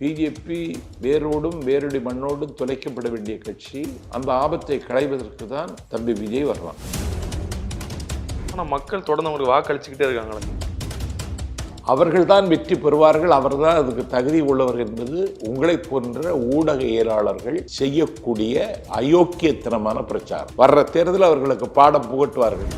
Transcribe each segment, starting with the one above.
BJP வேரோடும் வேரடி மண்ணோடும் துளைக்கப்பட வேண்டிய கட்சி அந்த ஆபத்தை களைவதற்கு தான் தம்பி விஜய் வர்றான் ஆனால் மக்கள் தொடர்ந்து அவங்களுக்கு வாக்களிச்சுக்கிட்டே இருக்காங்களே. அவர்கள்தான் வெற்றி பெறுவார்கள் அவர்தான் அதுக்கு தகுதி உள்ளவர் என்பது உங்களை போன்ற ஊடகையலாளர்கள் செய்யக்கூடிய அயோக்கியத்தனமான பிரச்சாரம். வர்ற தேர்தலில் அவர்களுக்கு பாடம் புகட்டுவார்கள்.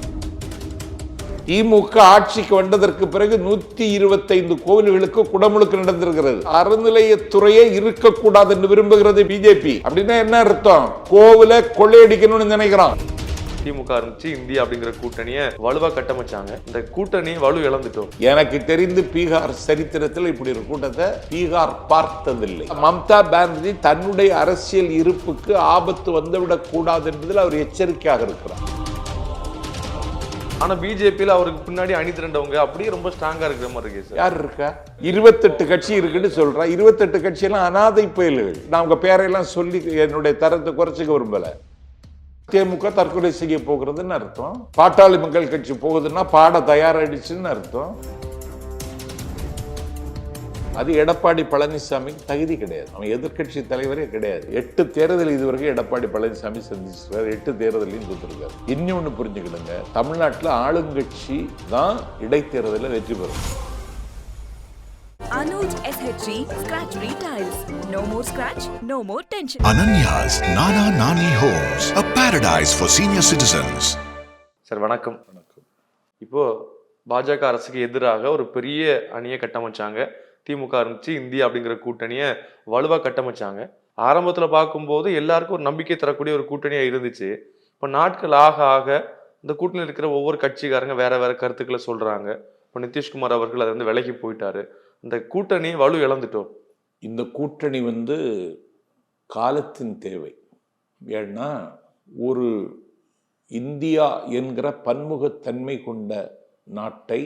திமுக ஆட்சிக்கு வந்ததற்கு பிறகு நூத்தி இருபத்தைந்து கோவில்களுக்கு குடமுழுக்கு நடந்திருக்கிறது. அறநிலையத்துறையே இருக்கக்கூடாது என்று விரும்புகிறது பிஜேபி அப்படின்னா என்ன அர்த்தம்? கோவில கொள்ளையடிக்கணும்னு நினைக்கிறான். திமுக இருந்துச்சு இந்தியா அப்படிங்கிற கூட்டணியை வலுவா கட்டமைச்சாங்க. இந்த கூட்டணி வலு இழந்துட்டோம். எனக்கு தெரிந்து பீகார் சரித்திரத்தில் இப்படி ஒரு கூட்டத்தை பீகார் பார்த்ததில்லை. மம்தா பானர்ஜி தன்னுடைய அரசியல் இருப்புக்கு ஆபத்து வந்துவிடக் கூடாது என்பதில் அவர் எச்சரிக்கையாக இருக்கிறார். ஆனா பிஜேபியில் அவருக்கு பின்னாடி அணி திரண்டவங்க அப்படியே ரொம்ப ஸ்ட்ராங்கா இருக்கிற மாதிரி இருக்கு சார் யார் இருக்கா? இருபத்தெட்டு கட்சி இருக்குன்னு சொல்றா. இருபத்தெட்டு கட்சியெல்லாம் அனாதை புயல்கள். நான் உங்க பேரையெல்லாம் சொல்லி என்னுடைய தரத்தை குறைச்சிக்க விரும்பல. தேமுக தற்கொலை செய்ய போகிறதுன்னு அர்த்தம். பாட்டாளி மக்கள் கட்சி போகுதுன்னா பாட தயாராயிடுச்சுன்னு அர்த்தம். அது எடப்பாடி பழனிசாமிக்கு தகுதி கிடையாது. அவன் எதிர்க்கட்சி தலைவரே கிடையாது. எட்டு தேர்தல் இதுவரைக்கும் எடப்பாடி பழனிசாமி சந்திச்சிருக்காரு. எட்டு தேர்தலையும் தோத்துருக்காரு இன்னொன்னு புரிஞ்சுக்கிடுங்க. தமிழ்நாட்டில் ஆளுங்கட்சி தான் இடைத்தேர்தலில் வெற்றி பெறும். Anuj SHG Scratch Retiles. No more scratch, no more tension. Ananya's Nana Nani Homes, a paradise for senior citizens. Sir வணக்கம். இப்போ பாஜக அரசுக்கு எதிராக ஒரு பெரிய அணியை கட்டமைச்சாங்க. திமுக ஆரம்பித்து இந்தியா அப்படிங்கிற கூட்டணியை வலுவாக கட்டமைச்சாங்க. ஆரம்பத்தில் பார்க்கும்போது எல்லாருக்கும் ஒரு நம்பிக்கை தரக்கூடிய ஒரு கூட்டணியாக இருந்துச்சு. இப்போ நாட்கள் ஆக ஆக இந்த கூட்டணியில் இருக்கிற ஒவ்வொரு கட்சிக்காரங்க வேற வேற கருத்துக்களை சொல்கிறாங்க இப்போ நிதிஷ்குமார் அவர்கள் அதை வந்து விலகி போயிட்டாரு. இந்த கூட்டணி வலு இழந்துட்டோம். இந்த கூட்டணி வந்து காலத்தின் தேவை. ஏன்னா ஒரு இந்தியா என்கிற பன்முகத்தன்மை கொண்ட நாட்டை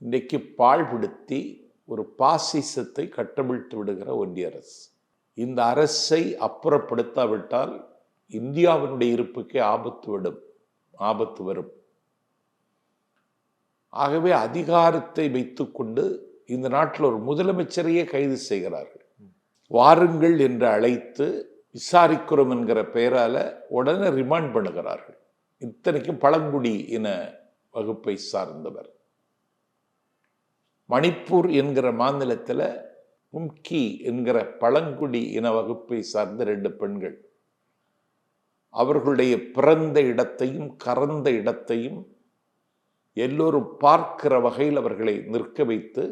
இன்றைக்கு பாழ்படுத்தி ஒரு பாசிசத்தை கட்டவிழ்த்து விடுகிற ஒன்றிய அரசு. இந்த அரசை அப்புறப்படுத்தாவிட்டால் இந்தியாவினுடைய இருப்புக்கே ஆபத்து விடும் ஆபத்து வரும். ஆகவே அதிகாரத்தை வைத்துக்கொண்டு இந்த நாட்டில் ஒரு முதலமைச்சரையே கைது செய்கிறார்கள். வாருங்கள் என்று அழைத்து விசாரிக்கிறோம் என்கிற பெயரால் உடனே ரிமாண்ட் பண்ணுகிறார்கள். இத்தனைக்கும் பழங்குடி இன வகுப்பை சார்ந்தவர். மணிப்பூர் என்கிற மாநிலத்தில் கும்கி என்கிற பழங்குடி இன வகுப்பை சார்ந்த ரெண்டு பெண்கள். அவர்களுடைய பிறந்த இடத்தையும் கறந்த இடத்தையும் எல்லோரும் பார்க்கிற வகையில் அவர்களை நிற்க வைத்து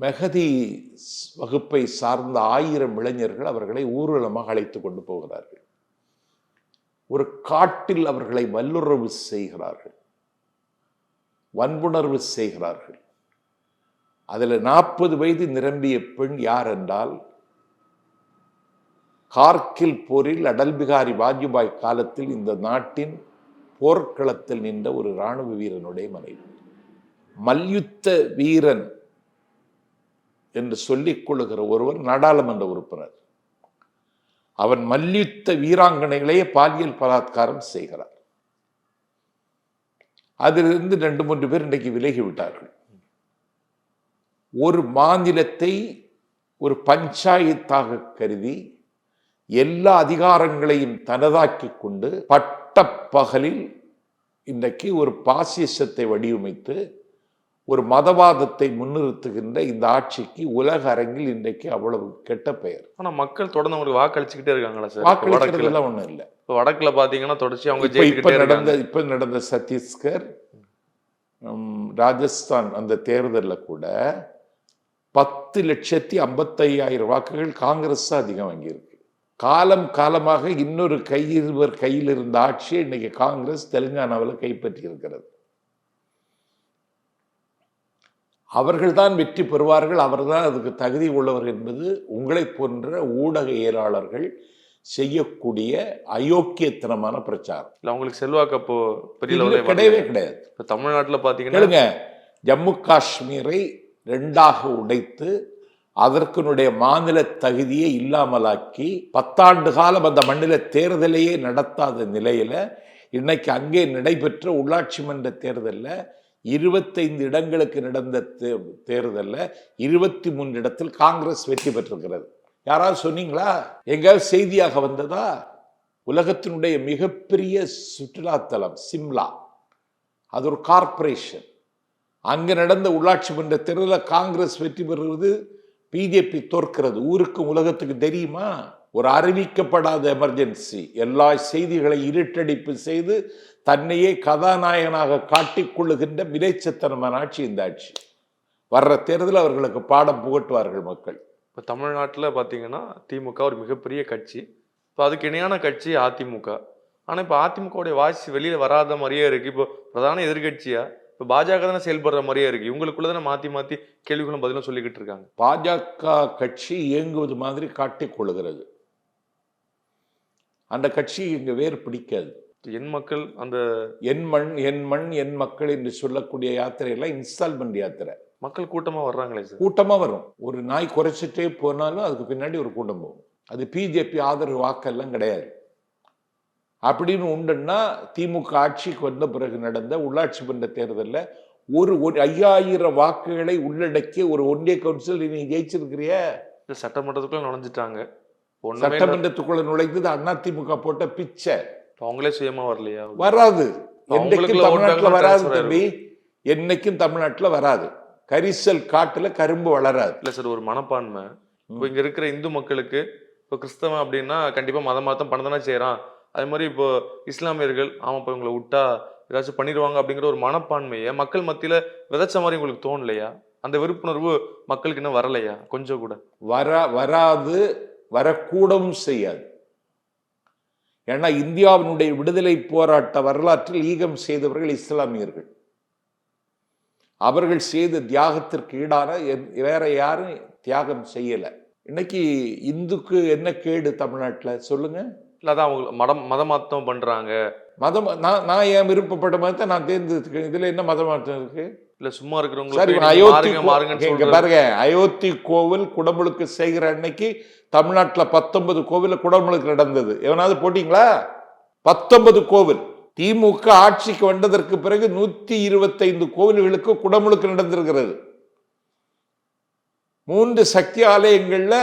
மெகதி வகுப்பை சார்ந்த ஆயிரம் இளைஞர்கள் அவர்களை ஊர்வலமாக அழைத்து கொண்டு போகிறார்கள். ஒரு காட்டில் அவர்களை வல்லுறவு செய்கிறார்கள். வன்புணர்வு செய்கிறார்கள். அதில் நாற்பது வயது நிரம்பிய பெண் யார் என்றால் கார்கில் போரில் அடல் பிகாரி வாஜ்பாய் காலத்தில் இந்த நாட்டின் போர்க்களத்தில் நின்ற ஒரு இராணுவ வீரனுடைய மனைவி. மல்யுத்த வீரன் என்று சொல்லிக் கொள்ளுகிற ஒருவர் நாடாளுமன்ற உறுப்பினர். அவன் மல்யுத்த வீராங்கனைகளையே பாலியல் பலாத்காரம் செய்கிறார். அதிலிருந்து ரெண்டு மூன்று பேர் இன்றைக்கு விலகி விட்டார்கள் ஒரு மாநிலத்தை ஒரு பஞ்சாயத்தாக கருதி எல்லா அதிகாரங்களையும் தனதாக்கி கொண்டு பட்டப்பகலில் இன்றைக்கு ஒரு பாசிசத்தை வடிவமைத்து ஒரு மதவாதத்தை முன்னிறுத்துகின்ற இந்த ஆட்சிக்கு உலக அரங்கில் இன்றைக்கு அவ்வளவு கெட்ட பெயர். ஆனா மக்கள் தொடர்ந்து அவங்களுக்கு வாக்களிச்சுக்கிட்டே இருக்காங்களா சார்? வாக்களிக்கிறதுலாம் ஒண்ணும் இல்லை. இப்ப வடக்குல பாத்தீங்கன்னா தொடர்ச்சி அவங்க இப்ப நடந்த இப்ப நடந்த சத்தீஸ்கர் ராஜஸ்தான் அந்த தேர்தலில் கூட பத்து லட்சத்தி ஐம்பத்தையாயிரம் வாக்குகள் காங்கிரஸ் தான் அதிகம் வாங்கியிருக்கு. காலம் காலமாக இன்னொரு கையிருவர் கையில் இருந்த ஆட்சியை இன்னைக்கு காங்கிரஸ் தெலுங்கானாவில் கைப்பற்றி இருக்கிறது அவர்கள்தான் வெற்றி பெறுவார்கள் அவர்தான் அதுக்கு தகுதி உள்ளவர் என்பது உங்களை போன்ற ஊடகையலாளர்கள் செய்யக்கூடிய அயோக்கியத்தனமான பிரச்சாரம். இல்ல அவங்களுக்கு செல்வாக்கு அப்போ பெரிய கிடையவே கிடையாது. இப்ப தமிழ்நாட்டுல பாத்தீங்கன்னா கேளுங்க ஜம்மு காஷ்மீரை ரெண்டாக உடைத்து அதற்குனுடைய மாநில தகுதியை இல்லாமலாக்கி பத்தாண்டு காலம் அந்த மண்ணில தேர்தலையே நடத்தாத நிலையில இன்னைக்கு அங்கே நடைபெற்ற உள்ளாட்சி மன்ற தேர்தலில் இருபத்தைந்து இடங்களுக்கு நடந்த தே- தேர்தலில் இருபத்தி மூன்று இடத்தில் காங்கிரஸ் வெற்றி பெற்றிருக்கிறது. யாராவது சொன்னீங்களா? எங்கேயாவது செய்தியாக வந்ததா? உலகத்தினுடைய மிகப்பெரிய சுற்றுலாத்தலம் சிம்லா. அது ஒரு கார்ப்பரேஷன். அங்கே நடந்த உள்ளாட்சி மன்ற தேர்தலில் காங்கிரஸ் வெற்றி பெறுவது பிஜேபி தோற்கிறது. ஊருக்கும் உலகத்துக்கு தெரியுமா? ஒரு அறிவிக்கப்படாத எமர்ஜென்சி. எல்லா செய்திகளை இருட்டடிப்பு செய்து தன்னையே கதாநாயகனாக காட்டிக் கொள்ளுகின்ற விலைச்சத்தனமான ஆட்சி இந்த ஆட்சி. வர்ற தேர்தல் அவர்களுக்கு பாடம் புகட்டுவார்கள் மக்கள். இப்போ தமிழ்நாட்டில் பார்த்தீங்கன்னா திமுக ஒரு மிகப்பெரிய கட்சி. இப்போ அதுக்கு இணையான கட்சி அதிமுக. ஆனால் இப்போ அதிமுகவுடைய வாய்ஸ் வெளியில் வராத மாதிரியே இருக்கு. இப்போ பிரதான எதிர்க்கட்சியா இப்போ பாஜக தானே செயல்படுற மாதிரியே இருக்கு. இவங்களுக்குள்ள தானே மாற்றி மாற்றி கேள்விகளும் பதிலும் சொல்லிக்கிட்டு இருக்காங்க. பாஜக கட்சி இயங்குவது மாதிரி காட்டிக் கொள்ளுகிறது அந்த கட்சி இங்க வேறு பிடிக்காது. என் மக்கள் அந்த என் மண் என் மண் என் மக்கள் என்று சொல்லக்கூடிய யாத்திரையெல்லாம் இன்ஸ்டால்மெண்ட் யாத்திரை. மக்கள் கூட்டமாக வர்றாங்களே சார். கூட்டமா வரும். ஒரு நாய் குறைச்சிட்டே போனாலும் அதுக்கு பின்னாடி ஒரு கூட்டம் போகும். அது பிஜேபி ஆதரவு வாக்கெல்லாம் கிடையாது. அப்படின்னு உண்டுன்னா திமுக ஆட்சிக்கு வந்த பிறகு நடந்த உள்ளாட்சி மன்ற தேர்தல்ல ஒரு ஒரு ஐயாயிரம் வாக்குகளை உள்ளடக்கிய ஒரு ஒன்றிய கவுன்சில் நீ ஜெயிச்சிருக்கிறிய? சட்டமன்றத்துக்குள்ள நுழைஞ்சிட்டாங்க. சட்டமன்றத்துக்குள்ள நுழைந்தது அண்ணா திமுக போட்ட பிச்சை. அவங்களே சுயமா வரலையா? வராது. என்னைக்கும் தமிழ்நாட்டுல வராது தம்பி. என்னைக்கும் தமிழ்நாட்டுல வராது. கரிசல் காட்டுல கரும்பு வளராது. இல்ல சார் ஒரு மனப்பான்மை. இப்போ இங்க இருக்கிற இந்து மக்களுக்கு இப்போ கிறிஸ்தவன் அப்படின்னா கண்டிப்பா மதம் மாத்தம் பண்ண தானே செய்யறான். அதே மாதிரி இப்போ இஸ்லாமியர்கள் ஆமா இப்போ இவங்களை விட்டா ஏதாச்சும் பண்ணிடுவாங்க அப்படிங்கிற ஒரு மனப்பான்மையை மக்கள் மத்தியில விதைச்ச மாதிரி உங்களுக்கு தோணலையா? அந்த விழிப்புணர்வு மக்களுக்கு இன்னும் வரலையா? கொஞ்சம் கூட. வர வராது வரக்கூடவும் செய்யாது. ஏன்னா இந்தியாவினுடைய விடுதலை போராட்ட வரலாற்றில் ஈகம் செய்தவர்கள் இஸ்லாமியர்கள். அவர்கள் செய்த தியாகத்திற்கு ஈடான வேற யாரும் தியாகம் செய்யல. இன்னைக்கு இந்துக்கு என்ன கேடு தமிழ்நாட்டுல? சொல்லுங்க. இல்ல அதான் அவங்க மதம் மத மாத்தம் பண்றாங்க. மதம் நான் நான் என் விருப்பப்பட்ட மதத்தை நான் தேர்ந்தெடுத்துக்கேன் இதுல என்ன மத மாற்றம் இருக்கு? இல்ல சும்மா இவன் அயோத்தி பாருங்க அயோத்தி கோவில் குடமுழுக்கு செய்கிற அன்னைக்கு தமிழ்நாட்டுல பத்தொன்பது கோவில்ல குடமுழுக்கு நடந்தது. எவனாவது போட்டீங்களா? பத்தொன்பது கோவில். திமுக ஆட்சிக்கு வந்ததற்கு பிறகு நூத்தி இருபத்தைந்து கோவில்களுக்கு குடமுழுக்கு நடந்திருக்கிறது. மூன்று சக்தி ஆலயங்கள்ல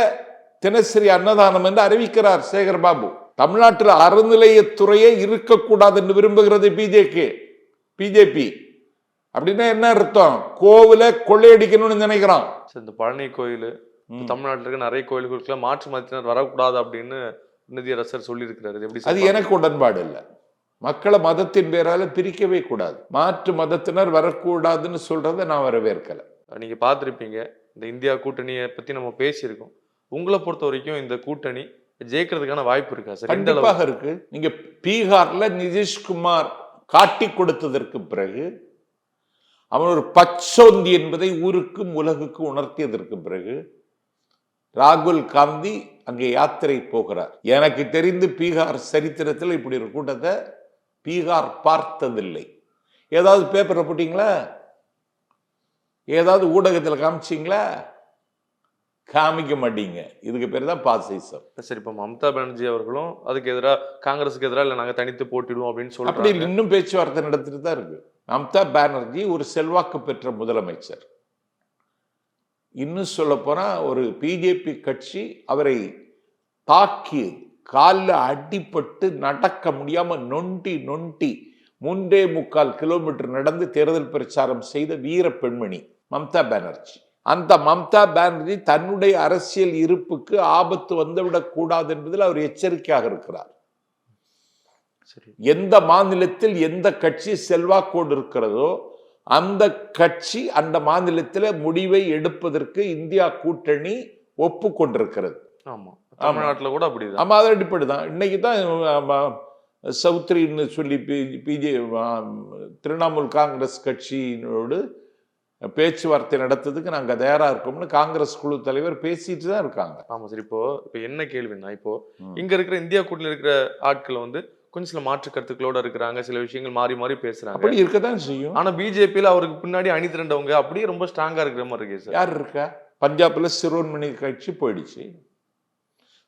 தினசரி அன்னதானம் என்று அறிவிக்கிறார் சேகர் பாபு தமிழ்நாட்டில் அறநிலையத்துறையே இருக்கக்கூடாது என்று விரும்புகிறது பிஜேக்கு பிஜேபி அப்படின்னா என்ன அர்த்தம்? கோவிலை கொள்ளையடிக்கணும்னு நினைக்கிறான். இந்த பழனி கோயில். தமிழ்நாட்டுல இருக்க நிறைய கோயில்களுக்குலாம் மாற்று மதத்தினர் வரக்கூடாது அப்படின்னு நிதியரசர் சொல்லியிருக்கிறாரு. எப்படி அது எனக்கு உடன்பாடு இல்லை. மக்களை மதத்தின் பேரால பிரிக்கவே கூடாது. மாற்று மதத்தினர் வரக்கூடாதுன்னு சொல்றதை நான் வரவேற்கல? நீங்க பார்த்திருப்பீங்க இந்த இந்தியா கூட்டணியை பத்தி நம்ம பேசியிருக்கோம். உங்களை பொறுத்த வரைக்கும் இந்த கூட்டணி ஜெயிக்கிறதுக்கான வாய்ப்பு இருக்கா சார்? கண்டிப்பாக இருக்கு. நீங்க பீகார்ல நிதிஷ்குமார் காட்டி கொடுத்ததற்கு பிறகு அவன் ஒரு பச்சோந்தி என்பதை ஊருக்கும் உலகுக்கும் உணர்த்தியதற்கு பிறகு ராகுல் காந்தி அங்கே யாத்திரை போகிறார். எனக்கு தெரிந்து பீகார் சரித்திரத்தில் இப்படி ஒரு கூட்டத்தை பீகார் பார்த்ததில்லை. ஏதாவது பேப்பர்ல போட்டீங்களா? ஏதாவது ஊடகத்தில் காமிச்சீங்களா? காமிக்க மாட்டீங்க. இதுக்கு பேர் தான் பாசிசம். சரி இப்ப மம்தா பானர்ஜி அவர்களும் அதுக்கு எதிராக காங்கிரஸுக்கு எதிராக இல்ல நாங்க தனித்து போட்டிடுவோம் அப்படின்னு அப்படி சொல்றாங்க. இன்னும் பேச்சுவார்த்தை நடத்திட்டு தான் இருக்கு. மம்தா பானர்ஜி ஒரு செல்வாக்கு பெற்ற முதலமைச்சர். இன்னும் சொல்லப்போனால் ஒரு பிஜேபி கட்சி அவரை தாக்கி காலில் அடிப்பட்டு நடக்க முடியாமல் நொண்டி நொண்டி மூன்றே முக்கால் கிலோமீட்டர் நடந்து தேர்தல் பிரச்சாரம் செய்த வீர பெண்மணி மம்தா பானர்ஜி. அந்த மம்தா பானர்ஜி தன்னுடைய அரசியல் இருப்புக்கு ஆபத்து வந்துவிடக்கூடாது என்பதில் அவர் எச்சரிக்கையாக இருக்கிறார். எந்த மாநிலத்தில் எந்த கட்சி செல்வாக்கோடு இருக்கிறதோ அந்த கட்சி அந்த மாநிலத்தில் முடிவை எடுப்பதற்கு இந்தியா கூட்டணி ஒப்புக்கொண்டிருக்கிறது. ஆமா. தமிழ்நாட்டுல கூட அப்படிதான். ஆமா அது அடிப்படை தான் இன்னைக்கு தான் சௌத்ரின்னு சொல்லி பிஜே திரிணாமுல் காங்கிரஸ் கட்சியினோடு பேச்சுவார்த்தை நடத்துறதுக்கு நாங்க தயாரா இருக்கோம்னு காங்கிரஸ் குழு தலைவர் பேசிட்டு தான் இருக்காங்க. ஆமா சரி இப்போ இப்போ என்ன கேள்வின்னா இப்போ. இங்க இருக்கிற இந்தியா கூட்டணியில் இருக்கிற ஆட்கள் வந்து கொஞ்சம் சில மாற்று கருத்துக்களோட இருக்கிறாங்க சில விஷயங்கள் மாறி மாறி பேசுறாங்க. அப்படி இருக்கதான் செய்யும். ஆனா பிஜேபியில அவருக்கு பின்னாடி அணி திரண்டவங்க அப்படியே ரொம்ப ஸ்ட்ராங்கா இருக்கிற மாதிரி இருக்கே சார் யார் இருக்கா? பஞ்சாப்ல சிரோன்மணி கட்சி போயிடுச்சு.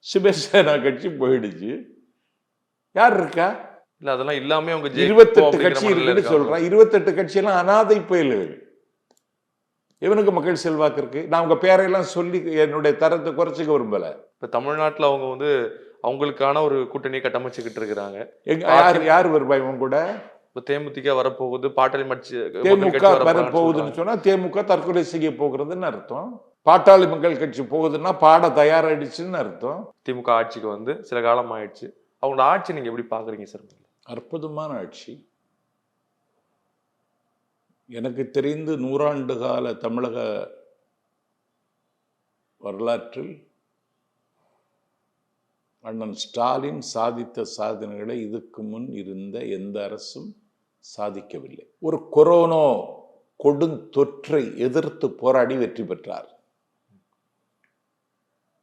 சிவசேனா கட்சி போயிடுச்சு. யார் இருக்கா? இல்ல அதெல்லாம் இல்லாம அவங்க இருபத்தெட்டு கட்சி இருக்குன்னு. சொல்றான் இருபத்தெட்டு கட்சியெல்லாம் அனாதை புயல்கள் இவனுக்கு மக்கள் செல்வாக்கு இருக்கு. நான் உங்க பேரையெல்லாம் சொல்லி என்னுடைய தரத்தை குறைச்சிக்க விரும்பல. இப்ப தமிழ்நாட்டுல அவங்க வந்து அவங்களுக்கான ஒரு கூட்டணியை கட்டமைச்சுக்கிட்டு இருக்கிறாங்க. யார் யார் வருவா இவன் கூட? இப்ப தேமுதிக வரப்போகுது பாட்டாளி மட்சி தேமுக வரப்போகுதுன்னு. சொன்னா தேமுக தற்கொலை செய்ய போகிறதுன்னு அர்த்தம். பாட்டாளி மக்கள் கட்சி போகுதுன்னா பாட தயாராயிடுச்சுன்னு அர்த்தம். திமுக ஆட்சிக்கு வந்து சில காலம் ஆயிடுச்சு. அவங்களோட ஆட்சி நீங்க எப்படி பாக்குறீங்க சார்? அற்புதமான ஆட்சி. எனக்கு தெரிந்து நூறாண்டு கால தமிழக வரலாற்றில் அண்ணன் ஸ்டாலின் சாதித்த சாதனைகளை இதுக்கு முன் இருந்த எந்த அரசும் சாதிக்கவில்லை. ஒரு கொரோனா கொடுந்தொற்றை எதிர்த்து போராடி வெற்றி பெற்றார்.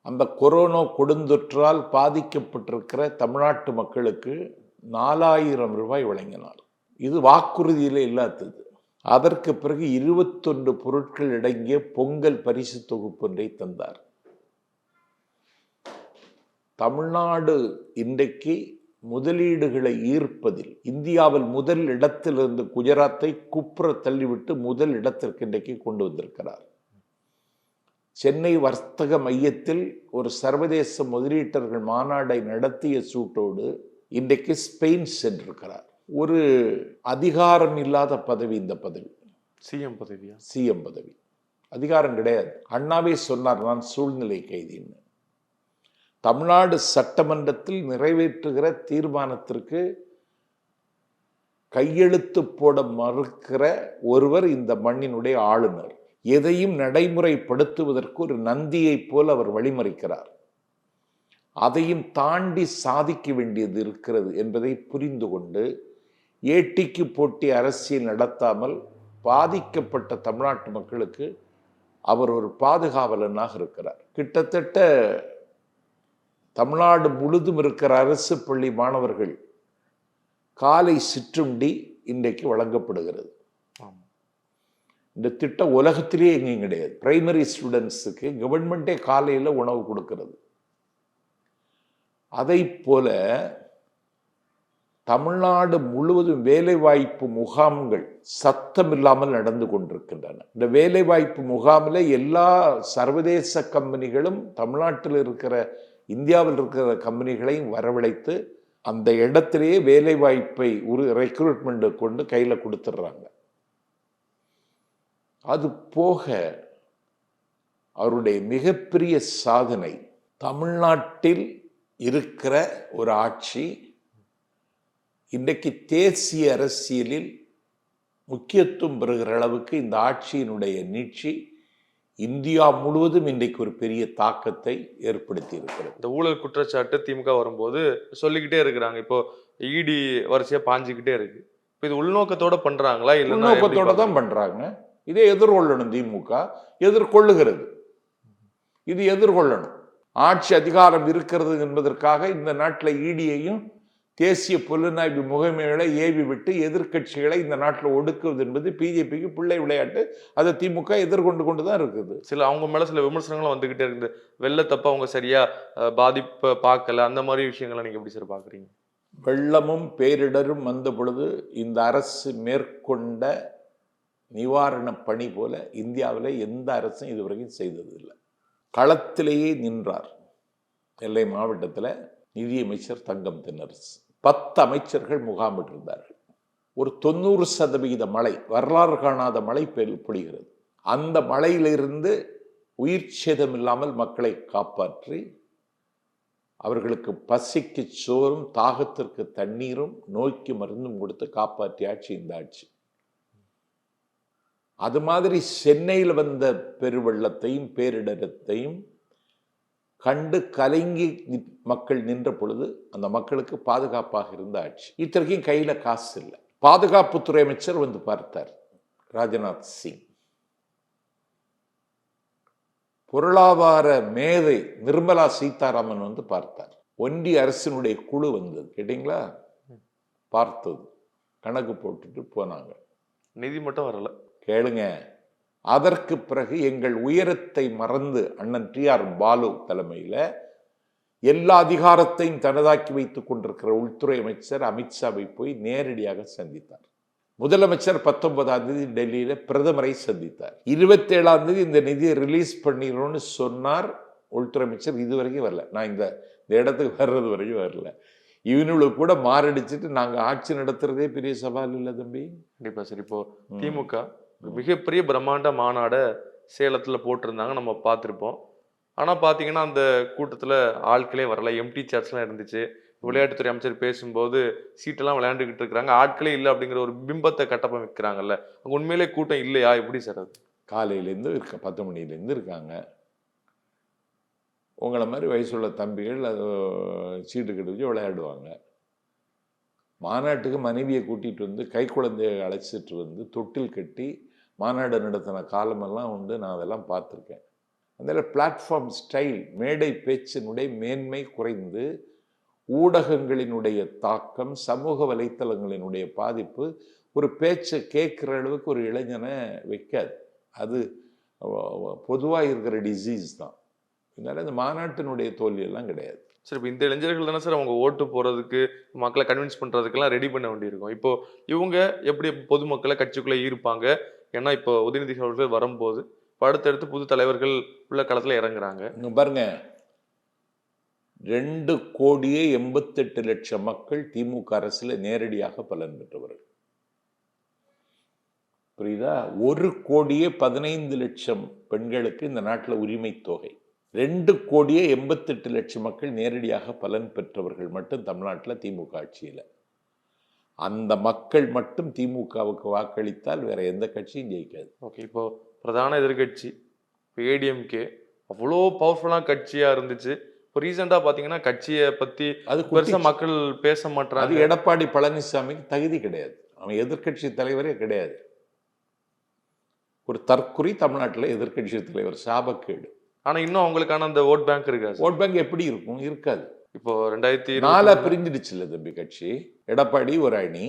அந்த கொரோனா கொடுந்தொற்றால் பாதிக்கப்பட்டிருக்கிற தமிழ்நாட்டு மக்களுக்கு நாலாயிரம் ரூபாய் வழங்கினார். இது வாக்குறுதியில் இல்லாதது. அதற்கு பிறகு இருபத்தொன்று பொருட்கள் அடங்கிய பொங்கல் பரிசு தொகுப்பொன்றை தந்தார். தமிழ்நாடு இன்றைக்கு முதலீடுகளை ஈர்ப்பதில் இந்தியாவில் முதல் இடத்திலிருந்து குஜராத்தை குப்புற தள்ளிவிட்டு முதல் இடத்திற்கு இன்றைக்கு கொண்டு வந்திருக்கிறார். சென்னை வர்த்தக மையத்தில் ஒரு சர்வதேச முதலீட்டர்கள் மாநாடை நடத்திய சூட்டோடு இன்றைக்கு ஸ்பெயின் சென்றிருக்கிறார். ஒரு அதிகாரம் இல்லாத பதவி இந்த பதவி சிஎம் பதவியா? சிஎம் பதவி. அதிகாரம் கிடையாது. அண்ணாவே சொன்னார் நான் சூழ்நிலை கைதின்னு. தமிழ்நாடு சட்டமன்றத்தில் நிறைவேற்றுகிற தீர்மானத்திற்கு கையெழுத்து போட மறுக்கிற ஒருவர் இந்த மண்ணினுடைய ஆளுநர். எதையும் நடைமுறைப்படுத்துவதற்கு ஒரு நந்தியைப் போல் அவர் வழிமறிக்கிறார். அதையும் தாண்டி சாதிக்க வேண்டியது இருக்கிறது என்பதை புரிந்து கொண்டு ஏட்டிக்கு போட்டி அரசியல் நடத்தாமல் பாதிக்கப்பட்ட தமிழ்நாட்டு மக்களுக்கு அவர் ஒரு பாதுகாவலனாக இருக்கிறார். கிட்டத்தட்ட தமிழ்நாடு முழுதும் இருக்கிற அரசு பள்ளி மாணவர்கள் காலை சிற்றுண்டி இன்றைக்கு வழங்கப்படுகிறது. இந்த திட்டம் உலகத்திலேயே எங்கேயும் கிடையாது. பிரைமரி ஸ்டூடெண்ட்ஸுக்கு கவர்மெண்ட்டே காலையில் உணவு கொடுக்கிறது. அதை போல தமிழ்நாடு முழுவதும் வேலைவாய்ப்பு முகாம்கள் சத்தம் இல்லாமல் நடந்து கொண்டிருக்கின்றன. இந்த வேலைவாய்ப்பு முகாமில் எல்லா சர்வதேச கம்பெனிகளும் தமிழ்நாட்டில் இருக்கிற இந்தியாவில் இருக்கிற கம்பெனிகளையும் வரவழைத்து அந்த இடத்திலேயே வேலைவாய்ப்பை ஒரு ரெக்ரூட்மெண்ட்டை கொண்டு கையில் கொடுத்துட்றாங்க அது போக அவருடைய மிகப்பெரிய சாதனை தமிழ்நாட்டில் இருக்கிற ஒரு ஆட்சி இன்றைக்கு தேசிய அரசியலில் முக்கியத்துவம் பெறுகிற அளவுக்கு இந்த ஆட்சியினுடைய நீட்சி இந்தியா முழுவதும் இன்றைக்கு ஒரு பெரிய தாக்கத்தை ஏற்படுத்தி இருக்கிறது இந்த ஊழல் குற்றச்சாட்டு திமுக வரும்போது சொல்லிக்கிட்டே இருக்கிறாங்க. இப்போ இடி வரிசையா பாஞ்சுக்கிட்டே இருக்கு. இப்போ இது உள்நோக்கத்தோட பண்றாங்களா எப்படி உள்நோக்கத்தோட தான்? பண்றாங்க. இதை எதிர்கொள்ளணும் திமுக. எதிர்கொள்ளுகிறது. இது எதிர்கொள்ளணும். ஆட்சி அதிகாரம் இருக்கிறது என்பதற்காக இந்த நாட்டில் ஈடியையும் தேசிய புலனாய்வு முகமைகளை ஏவி விட்டு எதிர்க்கட்சிகளை இந்த நாட்டில் ஒடுக்குவது என்பது பிஜேபிக்கு பிள்ளை விளையாட்டு. அதை திமுக எதிர்கொண்டு கொண்டு தான் இருக்குது. சில அவங்க மேல சில விமர்சனங்களும் வந்துகிட்டே இருக்குது. வெள்ளத்தப்ப அவங்க சரியா அஹ், பாதிப்பை பார்க்கல. அந்த மாதிரி விஷயங்களை நீங்க எப்படி சார் பாக்குறீங்க வெள்ளமும் பேரிடரும் வந்த பொழுது இந்த அரசு மேற்கொண்ட நிவாரண பணி போல இந்தியாவில் எந்த அரசும் இதுவரைக்கும் செய்ததில்லை களத்திலேயே நின்றார். நெல்லை மாவட்டத்தில் நிதியமைச்சர் தங்கம் தென்னரசு. பத்து அமைச்சர்கள் முகாமிட்டிருந்தார்கள் ஒரு தொண்ணூறு சதவிகித மழை வரலாறு காணாத மழை பொழிகிறது. அந்த மழையிலிருந்து உயிர் சேதம் இல்லாமல் மக்களை காப்பாற்றி அவர்களுக்கு பசிக்கு சோறும் தாகத்திற்கு தண்ணீரும் நோய்க்கு மருந்தும் கொடுத்து காப்பாற்றிய ஆட்சி இந்த ஆட்சி. அது மாதிரி சென்னையில் வந்த பெருவெள்ளத்தையும் பேரிடரத்தையும் கண்டு கலங்கி மக்கள் நின்ற பொழுது அந்த மக்களுக்கு பாதுகாப்பாக இருந்த ஆட்சி. இத்தனைக்கும் கையில காசு இல்லை. பாதுகாப்புத்துறை அமைச்சர் வந்து பார்த்தார் ராஜ்நாத் சிங். பொருளாதார மேதை நிர்மலா சீதாராமன் வந்து பார்த்தார். ஒன்றிய அரசினுடைய குழு வந்தது கேட்டிங்களா? பார்த்தது. கணக்கு போட்டுட்டு போனாங்க. நிதி மட்டும் வரல. கேளுங்க. அதற்கு பிறகு எங்கள் உயரத்தை மறந்து அண்ணன் டி ஆர் பாலு தலைமையில் எல்லா அதிகாரத்தையும் தனதாக்கி வைத்துக் கொண்டிருக்கிற உள்துறை அமைச்சர் அமித்ஷாவை போய் நேரடியாக சந்தித்தார். முதலமைச்சர் பத்தொன்பதாம் தேதி டெல்லியில பிரதமரை சந்தித்தார். இருபத்தேழாம் தேதி இந்த நிதியை ரிலீஸ் பண்ணிடுறோம்னு சொன்னார். உள்துறை அமைச்சர் இது வரைக்கும் வரல. நான் இந்த இந்த இடத்துக்கு வர்றது வரைக்கும் வரல. இவனுங்களுக்கு கூட மாரடிச்சிட்டு நாங்க ஆட்சி நடத்துறதே பெரிய சவால் இல்லை தம்பி. கண்டிப்பா சார். இப்போ. திமுக மிகப்பெரிய பிரம்மாண்ட மாநாடை சேலத்தில் போட்டிருந்தாங்க நம்ம பார்த்துருப்போம். ஆனால் பார்த்தீங்கன்னா அந்த கூட்டத்தில் ஆட்களே வரல. எம்டி சேர்ஸ்லாம் இருந்துச்சு. விளையாட்டுத்துறை அமைச்சர் பேசும்போது சீட்டெல்லாம் விளையாண்டுக்கிட்டு இருக்கிறாங்க. ஆட்களே இல்லை அப்படிங்கிற ஒரு பிம்பத்தை கட்டமைக்கிறாங்கல்ல அங்கே உண்மையிலே கூட்டம் இல்லையா? எப்படி சார் அது? காலையிலேருந்து இருக்க பத்து மணிலேருந்து இருக்காங்க. உங்களை மாதிரி வயசுள்ள தம்பிகள் அது சீட்டு கட்டு வச்சு விளையாடுவாங்க. மாநாட்டுக்கு மனைவியை கூட்டிகிட்டு வந்து கை குழந்தையை அழைச்சிட்டு வந்து தொட்டில் கட்டி மாநாடு நடத்தின காலமெல்லாம் உண்டு நான் அதெல்லாம் பார்த்துருக்கேன். அதில் பிளாட்ஃபார்ம் ஸ்டைல் மேடை பேச்சினுடைய மேன்மை குறைந்து ஊடகங்களினுடைய தாக்கம் சமூக வலைத்தளங்களினுடைய பாதிப்பு ஒரு பேச்சை கேட்குற அளவுக்கு ஒரு இளைஞனை வைக்காது. அது பொதுவாக இருக்கிற டிசீஸ் தான். இதனால் இந்த மாநாட்டினுடைய தோல்வியெல்லாம் கிடையாது. சரி இப்போ இந்த இளைஞர்கள் தானே சார் அவங்க ஓட்டு போகிறதுக்கு மக்களை கன்வின்ஸ் பண்ணுறதுக்கெல்லாம் ரெடி பண்ண வேண்டியிருக்கும். இப்போது இவங்க எப்படி பொதுமக்களை கட்சிக்குள்ளே ஈர்ப்பாங்க? ஏன்னா இப்போ உதயநிதி அவர்கள் வரும்போது இப்ப அடுத்தடுத்து புது தலைவர்கள் உள்ள களத்தில் இறங்குறாங்க. பாருங்க. ரெண்டு கோடியே எண்பத்தெட்டு லட்சம் மக்கள் திமுக அரசில் நேரடியாக பலன் பெற்றவர்கள். புரியுதா? ஒரு கோடியே பதினைந்து லட்சம் பெண்களுக்கு இந்த நாட்டில் உரிமை தொகை. ரெண்டு கோடியே எண்பத்தெட்டு லட்சம் மக்கள் நேரடியாக பலன் பெற்றவர்கள் மட்டும் தமிழ்நாட்டில் திமுக ஆட்சியில். அந்த மக்கள் மட்டும் திமுகவுக்கு வாக்களித்தால் வேற எந்த கட்சியும் ஜெயிக்காது. ஓகே இப்போ பிரதான எதிர்க்கட்சி இப்போ ஏடிஎம்கே அவ்வளோ பவர்ஃபுல்லான கட்சியா இருந்துச்சு. இப்போ ரீசெண்டாக பார்த்தீங்கன்னா கட்சியை பத்தி அது பெருசா குட்டிச்சு. மக்கள் பேச அது மாட்டாங்க எடப்பாடி பழனிசாமிக்கு தகுதி கிடையாது. அவன் எதிர்க்கட்சி தலைவரே கிடையாது. ஒரு தற்குறி தமிழ்நாட்டில் எதிர்க்கட்சி தலைவர் சாபக்கேடு. ஆனா இன்னும் அவங்களுக்கான அந்த ஓட் பேங்க் இருக்காது ஓட் பேங்க் எப்படி இருக்கும்? இருக்காது. இப்போ ரெண்டாயிரத்தி நாலா இருபத்தி பிரிஞ்சிடுச்சுல்ல தம்பி கட்சி. எடப்பாடி ஒரு அணி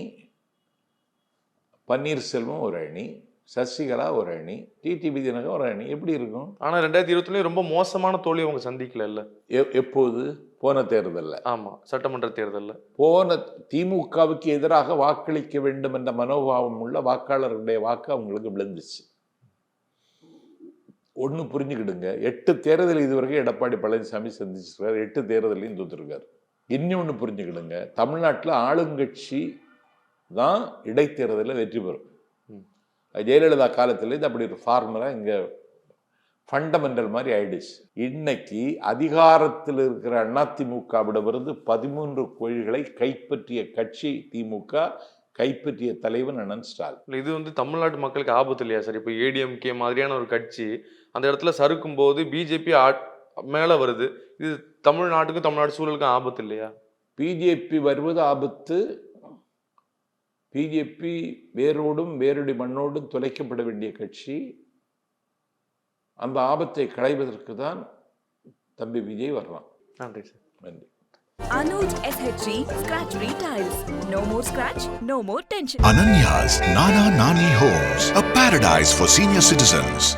பன்னீர்செல்வம் ஒரு அணி சசிகலா ஒரு அணி டிடிவி தினகர் ஒரு அணி. எப்படி இருக்கும்? ஆனா ரெண்டாயிரத்தி இருபத்துலயும் ரொம்ப மோசமான தோல்வி அவங்க சந்திக்கல இல்ல எப்போது? போன தேர்தலில். ஆமா சட்டமன்ற தேர்தல்ல. போன திமுகவுக்கு எதிராக வாக்களிக்க வேண்டும் என்ற மனோபாவம் உள்ள வாக்காளர்களுடைய வாக்கு அவங்களுக்கு விழுந்துச்சு. ஒன்று புரிஞ்சுக்கிடுங்க. எட்டு தேர்தல் இதுவரைக்கும் எடப்பாடி பழனிசாமி சந்திச்சிருக்காரு. எட்டு தேர்தலையும் தோத்துருக்காரு. இன்னொன்று புரிஞ்சுக்கிடுங்க. தமிழ்நாட்டில் ஆளுங்கட்சி தான் இடைத்தேர்தலில் வெற்றி பெறும். ஜெயலலிதா காலத்துல இது அப்படி ஒரு ஃபார்முலா இங்கே ஃபண்டமெண்டல் மாதிரி ஆயிடுச்சு. இன்னைக்கு அதிகாரத்தில் இருக்கிற அதிமுகவிடமிருந்து பதிமூன்று கோயில்களை கைப்பற்றிய கட்சி திமுக கைப்பற்றிய தலைவன் அண்ணன் ஸ்டாலின். இது வந்து தமிழ்நாட்டு மக்களுக்கு ஆபத்து இல்லையா சார்? இப்போ ஏடிஎம்கே மாதிரியான ஒரு கட்சி அந்த இடத்துல சறுக்கும் போது பிஜேபி மேல வருது. இது தமிழ்நாட்டுக்கும் தமிழ்நாடு சூழலுக்கும் ஆபத்து இல்லையா? பிஜேபி வருவது ஆபத்து. பிஜேபி வேரோடும் வேரடி மண்ணோடும் தொலைக்கப்பட வேண்டிய கட்சி. அந்த ஆபத்தை களைவதற்கு தான் தம்பி விஜய் வர்றான் நன்றி சார். நன்றி. Anuj SHG Scratch Retiles. No more scratch, no more tension. Ananya's Nana Nani Homes, a paradise for senior citizens.